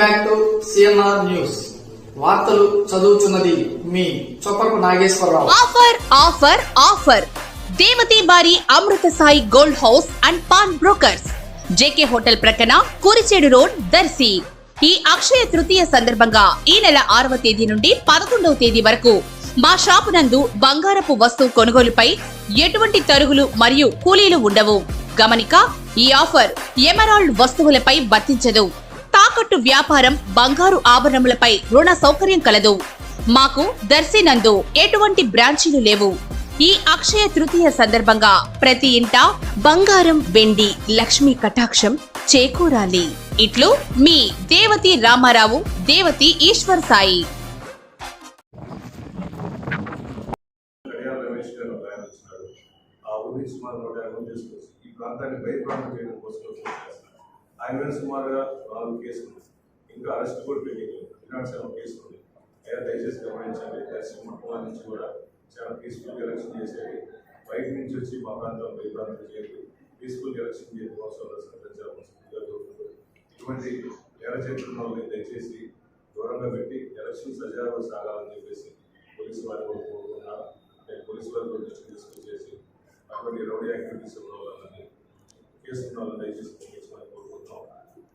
CNR news. వార్తలు చదువుతున్నది మీ చొప్పకు Nageswararao. Offer offer offer. Devathi బారి Amrutha Sai gold house and pawn brokers. JK hotel ప్రక్కన కురిచేడు రోడ్ దర్శి. ఈ అక్షయ తృతీయ సందర్భంగా ఈ నెల ఆరవ తేదీ నుండి పదకొండవ తేదీ వరకు మా షాపు నందు బంగారపు వస్తువు కొనుగోలుపై ఎటువంటి తరుగులు మరియు కూలీలు ఉండవు. గమనిక ఈ ఆఫర్ ఎమరాల్డ్ వస్తువులపై వర్తించదు. తాకట్టు వ్యాపారం బంగారు ఆభరణములపై రుణ సౌకర్యం కలదు. మాకు దర్శినందు ఎటువంటి బ్రాంచీలు లేవు. ఈ అక్షయ తృతీయ సందర్భంగా ప్రతి ఇంట బంగారం వెండి లక్ష్మీ కటాక్షం చేకూరాలి. ఇట్లు మీ దేవతి రామారావు దేవతి ఈశ్వర్ సాయి. ఆ ఊరి సుమారు నూట యాభై తీసుకొచ్చి ఈ ప్రాంతాన్ని చేయడం కోసం ఆయన మీద సుమారుగా నాలుగు కేసులు ఇంకా అరెస్ట్ కూడా పెట్టింది వినాశనం సెవెన్ ఉంది. అయినా దయచేసి గమనించండి. దర్శనం మొట్టమొదటి నుంచి కూడా చాలా పీస్ఫుల్ ఎలక్షన్ చేసేది. బయట నుంచి వచ్చి మా ప్రాంతం చేయాలి పీస్ఫుల్ ఎలక్షన్ చేయడం కోసం ఇటువంటి ఎర్ర చేతున్న వాళ్ళని దయచేసి దూరంగా పెట్టి ఎలక్షన్ సజావుగా సాగాలని చెప్పేసి పోలీసు వారు కూడా కోరుకున్నారు నేను పోలీసు వారి కూడా తీసుకొచ్చేసి అటువంటి రౌడీ యాక్టివిటీస్ ఉన్న వాళ్ళని కేసు ఉన్న వాళ్ళని దయచేసి